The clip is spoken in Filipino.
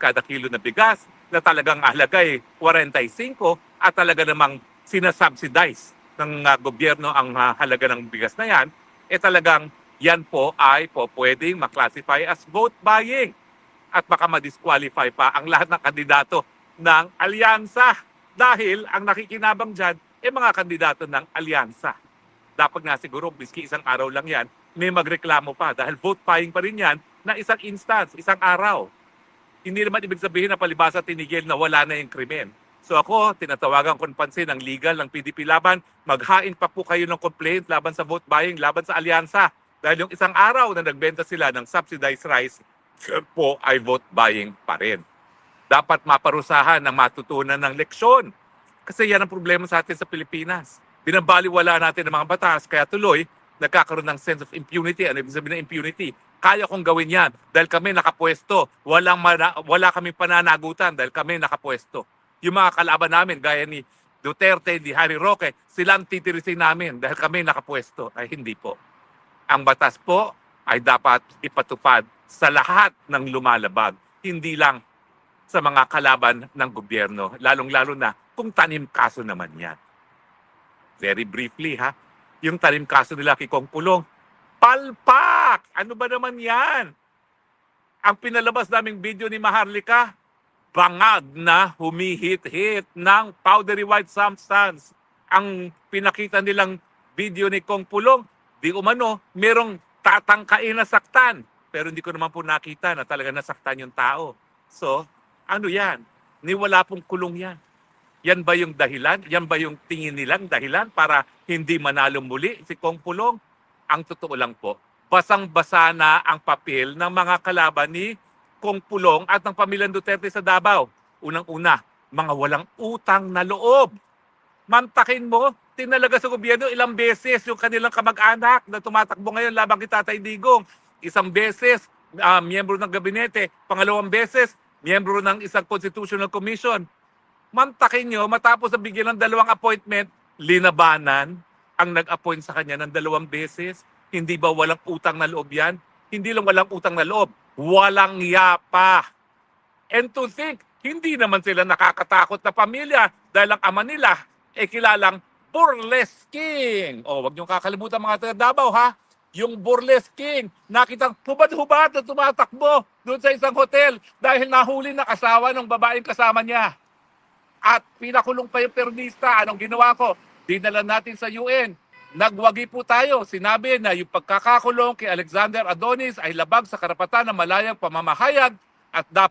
kada kilo na bigas na talagang halaga ay 45 at talaga namang sinasubsidize ng ah, gobyerno ang ah, halaga ng bigas na yan, eh talagang yan po ay po pwedeng maklasify as vote buying at baka ma-disqualify pa ang lahat ng kandidato ng alyansa dahil ang nakikinabang dyan ay mga kandidato ng alyansa. Dapat nga siguro, biski isang araw lang yan, may magreklamo pa dahil vote buying pa rin yan na isang instance, isang araw. Hindi naman ibig sabihin na palibasa tinigil na wala na yung krimen. So ako, tinatawagan ko ng pansin ang legal ng PDP Laban, maghain pa po kayo ng complaint laban sa vote buying, laban sa alyansa. Dahil yung isang araw na nagbenta sila ng subsidized rice, po ay vote buying pa rin. Dapat maparusahan na matutunan ng leksyon. Kasi yan ang problema sa atin sa Pilipinas. Binabaliwala natin ang mga batas, kaya tuloy, nagkakaroon ng sense of impunity. Ano ibig sabihin ng impunity? Kaya kong gawin yan dahil kami nakapwesto. Walang mana- wala kaming pananagutan dahil kami nakapwesto. Yung mga kalaban namin, gaya ni Duterte, ni Harry Roque, sila ang titirisin namin dahil kami nakapwesto. Ay hindi po. Ang batas po ay dapat ipatupad sa lahat ng lumalabag, hindi lang sa mga kalaban ng gobyerno, lalong-lalo na kung tanim kaso naman yan. Very briefly ha, yung tanim kaso nila kay Kong Pulong, palpak! Ano ba naman yan? Ang pinalabas naming video ni Maharlika, bangag na humihit-hit ng powdery white substance. Ang pinakita nilang video ni Kong Pulong, di umano, merong tatangkain na saktan. Pero hindi ko naman po nakita na talaga nasaktan yung tao. So, ano yan? Ni wala pong kulong yan. Yan ba yung dahilan? Yan ba yung tingin nilang dahilan para hindi manalo muli si Kong Pulong? Ang totoo lang po, basang-basa na ang papel ng mga kalaban ni Kong Pulong at ng pamilyang Duterte sa Davao. Unang-una, mga walang utang na loob. Mantakin mo, tinalaga sa gobyerno ilang beses yung kanilang kamag-anak na tumatakbo ngayon labang kay Tatay Digong. Isang beses, ah, miyembro ng gabinete. Pangalawang beses, miyembro ng isang constitutional commission. Mantakin nyo, matapos na bigyan ng dalawang appointment, linabanan ang nag-appoint sa kanya ng dalawang beses. Hindi ba walang utang na loob yan? Hindi lang walang utang na loob, walang yapa. And to think, hindi naman sila nakakatakot na pamilya dahil ang ama nila ay kilalang Burles King. O, wag niyong kakalimutan mga taga Davao ha. Yung Burles King, nakitang hubad-hubad na tumatakbo doon sa isang hotel dahil nahuli na asawa ng babaeng kasama niya. At pinakulong pa yung permista. Anong ginawa ko? Dinala natin sa UN. Nagwagi po tayo. Sinabi na yung pagkakakulong kay Alexander Adonis ay labag sa karapatan ng malayang pamamahayag at dapat